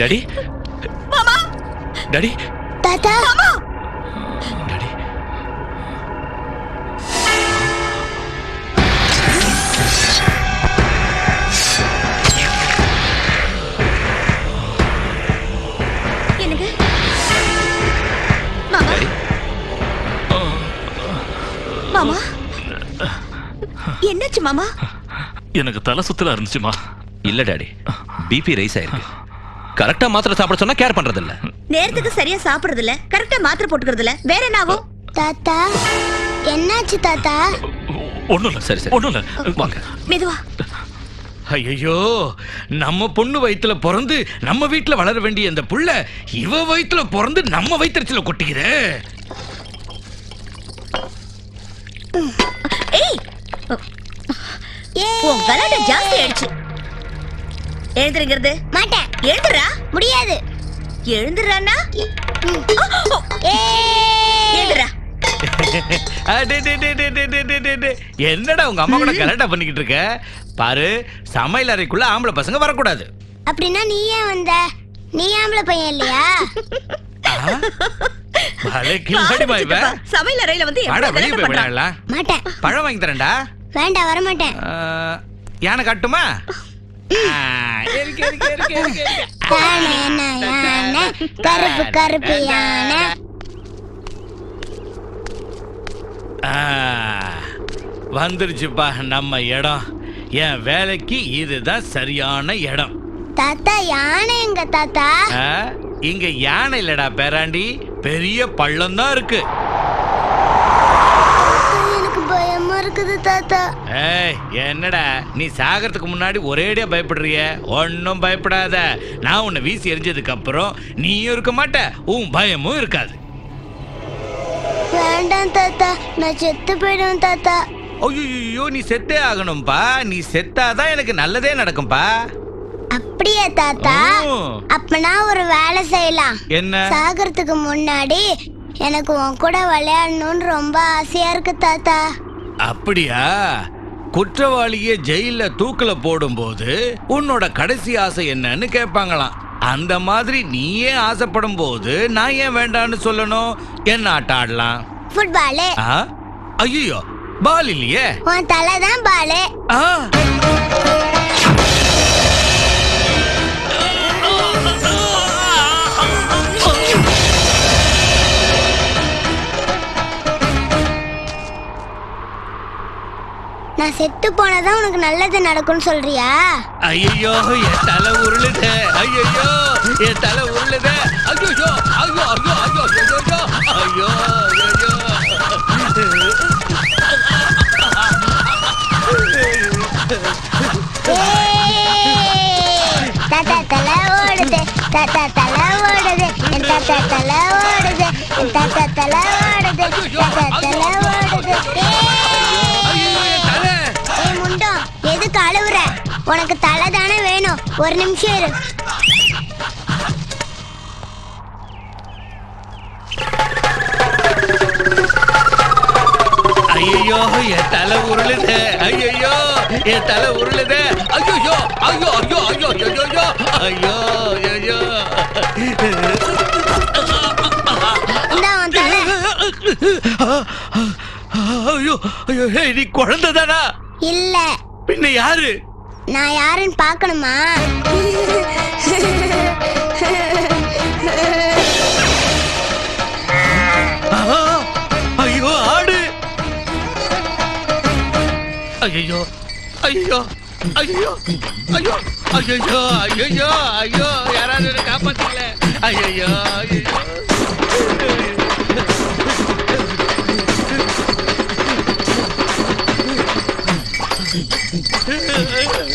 Daddy மாமா! Daddy தாத்தா! Daddy எனக்கு மாமா! டாடி மாமா! என்னாச்சு மாமா? எனக்கு தலை சுத்தலா இருந்துச்சுமா. இல்ல டாடி பிபி ரைஸ் ஆயிருக்கு. கரெக்டா மாத்திரை சாப்பிட சொன்னா கேர் பண்றது இல்ல நேரத்துக்கு சரியா சாப்பிடுறது இல்ல கரெக்டா மாத்திரை போட்டுக்கிறது இல்ல வேற என்ன ஆகும் தாத்தா என்னாச்சு தாத்தா? ஒண்ணும் இல்ல சரி, சரி. ஒண்ணும் இல்ல. வாங்க. மெதுவா. ஐயோ நம்ம பொண்ணு வயித்துல பிறந்து நம்ம வீட்ல வளர வேண்டிய இந்த புள்ள இவ வயித்துல பிறந்து நம்ம வயிற்றுல கொட்டிக்குதே ஏய்! உன் கலாட்ட ஜாஸ்தி ஆயிடுச்சு. எழுந்திருங்கிறது. மாட்டேன். எழுந்துறா? முடியாது. எழுந்துறானா? எழுந்துறா. என்னடா உங்க அம்மா கூட கலாட்டா பண்ணிக்கிட்டு இருக்க? பாரு சமையல் அறைக்குள்ள ஆம்பளை பசங்க வரக்கூடாது. அப்படின்னா நீ ஏன் வந்த? நீ ஆம்பளை பையன் இல்லையா? சமையல் அறையில வந்து மாட்டேன். பழம் வாங்கி தரேன்டா. வேண்டாம் வர மாட்டேன் யானை கட்டுமா? கருப்பு கருப்பு யானை. வந்துருச்சுப்பா நம்ம இடம். என் வேலைக்கு இதுதான் சரியான இடம். தாத்தா யானை எங்க தாத்தா? இங்க யானை இல்லடா பேராண்டி. பெரிய பள்ளம் தான் இருக்கு. இருக்குது தாத்தா. ஏய் என்னடா? நீ சாகிறதுக்கு முன்னாடி ஒரேடியா பயப்படுறிய? ஒன்றும் பயப்படாத. நான் உன்னை வீசி எரிஞ்சதுக்கு அப்புறம் நீயும் இருக்க மாட்ட உன் பயமும் இருக்காது. வேண்டாம் தாத்தா. நான் செத்து போயிடுவேன் தாத்தா. ஐயோ நீ செத்தே ஆகணும்பா. நீ செத்தாதான் எனக்கு நல்லதே நடக்கும்பா. அப்படியா தாத்தா. அப்பனா ஒரு வேலை செய்யலாம். என்ன? சாகறதுக்கு முன்னாடி எனக்கு உன் கூட விளையாடணும்னு ரொம்ப ஆசையா இருக்கு தாத்தா. அப்படியா? குற்றவாளிய ஜெயில தூக்குல போடும்போது உன்னோட கடைசி ஆசை என்னன்னு கேட்பாங்களாம் அந்த மாதிரி நீயே ஆசைப்படும் போது நான் ஏன் வேண்டான்னு சொல்லணும்? என்ன ஆட்டம் ஆடலாம்? ஃபுட்பாலு? ஐயோ பால் இல்லையே? உன் தலை தான் பாலு. ஆ. நான் செத்து போனதான் உனக்கு நல்லது நடக்கும்னு சொல்றியா? ஐயோ என் தலை உருளுது. ஐயோ என் தலை உருளுது. ஐயோ ஐயோ ஐயோ ஐயோ ஐயோ ஐயோ! தாத்தா தலை ஓடுது. தாத்தா தலை ஓடுது. என் தாத்தா தலை ஓடுது. என் தாத்தா தலை ஓடுது. தாத்தா தலை ஓடுது. உனக்கு தலை தானே வேணும். ஒரு நிமிஷம் இரு. ஐயோ என் தலை உருளுது. ஐயோ என் தலை உருளுது. ஐயோ ஐயோ ஐயோ ஐயோ ஐயோ ஐயோ ஐயோ ஐயோ ஐயோ நீ குழந்தை தானா இல்ல. பின்ன யாரு? நான் யாருன்னு பார்க்கணுமா? ஐயோ ஆடு. ஐயோ ஐயோ ஐயோ ஐயோ ஐயோ ஐயோ ஐயோ யாராவது என்னை ஐயோ ஐயோ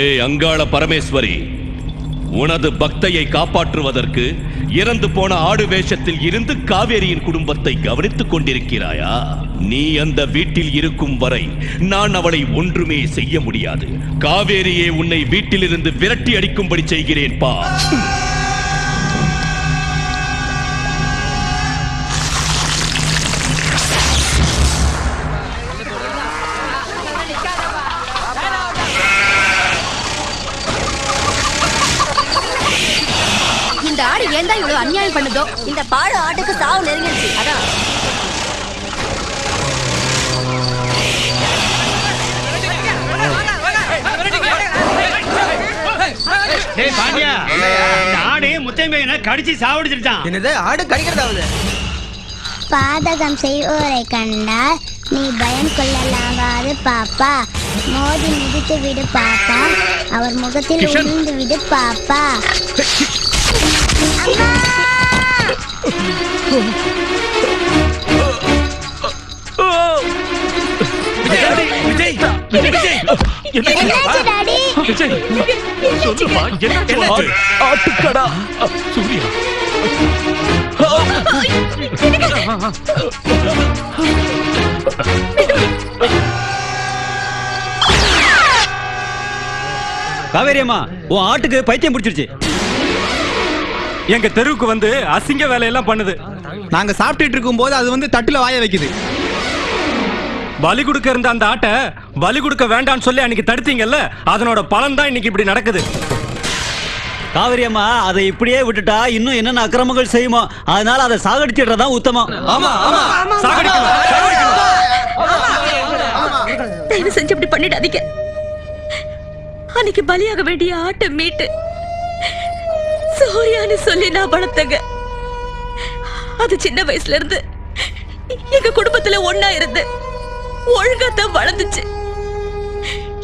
ஏய் அங்காள பரமேஸ்வரி உனது பக்தையை காப்பாற்றுவதற்கு இறந்து போன ஆடு வேஷத்தில் இருந்து காவேரியின் குடும்பத்தை கவனித்துக் கொண்டிருக்கிறாயா? நீ அந்த வீட்டில் இருக்கும் வரை நான் அவளை ஒன்றுமே செய்ய முடியாது. காவேரியே உன்னை வீட்டிலிருந்து விரட்டி அடிக்கும்படி செய்கிறேன் பா. ஆடு ஏன் தான் இவ்வளவு அநியாயம் பண்ணுதோ? இந்த பாடு ஆட்டுக்கு சாவு நெருங்கிடுச்சு. அதான். டேய் பாண்டியா. இந்த ஆடு முத்தையமையனை கடிச்சு சாவடிச்சிருச்சான். என்னது? ஆடு கடிக்கிறதாவது? பாதகம் செய்வோரை கண்டால் நீ பயம் கொள்ளலாகாது பாப்பா. மோதி மிதித்து விடு பாப்பா. அவர் முகத்தில் உமிழ்ந்து விடு பாப்பா. சொல்லுமா என்ன ஆட்டுக்கடா காவேரி அம்மா உன் ஆட்டுக்கு பைத்தியம் பிடிச்சிருச்சு. எங்க தெருவுக்கு வந்து அசிங்க வேலையெல்லாம் பண்ணுது. நாங்க சாப்பிட்டுட்டு இருக்கும்போது அது வந்து தட்டுல வாய வைக்குது. பலி கொடுக்க இருந்த அந்த ஆட்டை பலி கொடுக்க வேண்டாம்னு சொல்லி அன்னைக்கு தடுத்தீங்கல்ல? அதனோட பலன் தான் இன்னைக்கு இப்படி நடக்குது. காவேரி அம்மா அதை இப்படியே விட்டுட்டா இன்னும் என்னென்ன அக்கிரமங்கள் செய்யுமோ அதனால அதை சாகடிச்சிடுறதா உத்தமம். ஆமா ஆமா. தயவு செஞ்சு அப்படி பண்ணிடாதீங்க. அன்னைக்கு பலியாக வேண்டிய ஆட்டை மீட்டு சூர்யான்னு சொல்லி நான் வளர்த்தங்க. அது சின்ன வயசுல இருந்து எங்க குடும்பத்துல ஒன்னா இருந்து ஒழுங்கா தான் வளர்ந்துச்சு.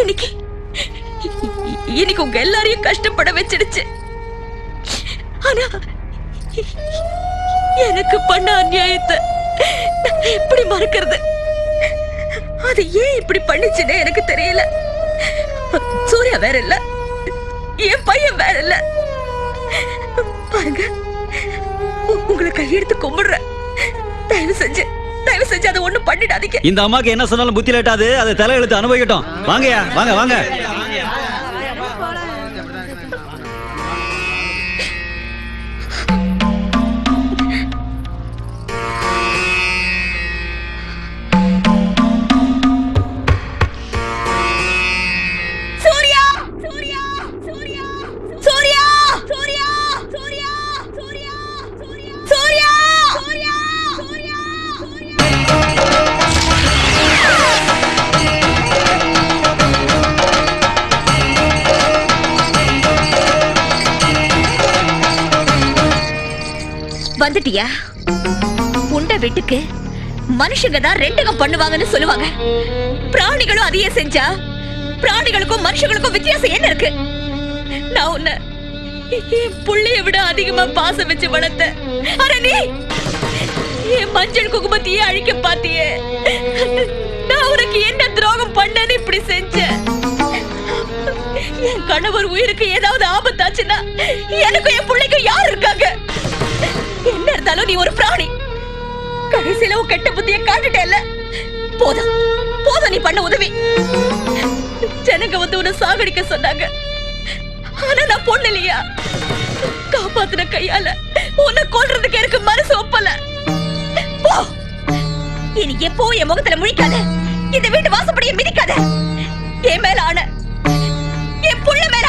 இன்னைக்கு இன்னைக்கு உங்க எல்லாரையும் கஷ்டப்பட வச்சிடுச்சு. ஆனா எனக்கு பண்ண அநியாயத்தை எப்படி மறக்கிறது? அது ஏன் இப்படி பண்ணுச்சுன்னு எனக்கு தெரியல. சூர்யா வேற இல்ல. என் பையன் வேற இல்ல. பாருங்க உங்களை கையெடுத்து கும்பிடுறேன். தயவு செஞ்சு தயவு செஞ்சு அதை ஒண்ணும் பண்ணிடாதீங்க. இந்த அம்மாக்கு என்ன சொன்னாலும் புத்தி லேட்டாது அதை தலையெழுத்து அனுபவிக்கட்டும். வாங்கயா வாங்க வாங்க. வந்துட்டியா? உண்ட வீட்டுக்கு மனுஷங்க தான் ரெண்டகம் பண்ணுவாங்கன்னு சொல்லுவாங்க. பிராணிகளும் அதையே செஞ்சா பிராணிகளுக்கும் மனுஷங்களுக்கும் வித்தியாசம் என்ன இருக்கு? நான் உன்ன என் புள்ளைய விட அதிகமா பாசம் வச்சு வளர்த்த ஆனா நீ! என் மஞ்சள் குங்குமத்தையே அழிக்க பாத்தியே. நான் உனக்கு என்ன துரோகம் பண்ணேன்னு இப்படி செஞ்சேன். என் கணவர் உயிருக்கு ஏதாவது ஆபத்தாச்சுன்னா எனக்கும் என் பிள்ளைக்கும் யார் இருக்காங்க? இருந்தாலும் நீ ஒரு பிராணி. கடைசியில உன் கெட்ட புத்திய காட்டுட்டேல்ல. போதும் போதும் நீ பண்ண உதவி. ஜனங்க வந்து உன்னை சாகடிக்க சொன்னாங்க. ஆனா நான் பொண்ணு இல்லையா காப்பாத்தின கையால உன்னை கொல்றதுக்கு எனக்கு மனசு ஒப்பல. போ. இனி எப்போ என் முகத்துல முழிக்காத. இந்த வீட்டு வாசப்படியை மிதிக்காத. என் மேல ஆன. என் புள்ள மேல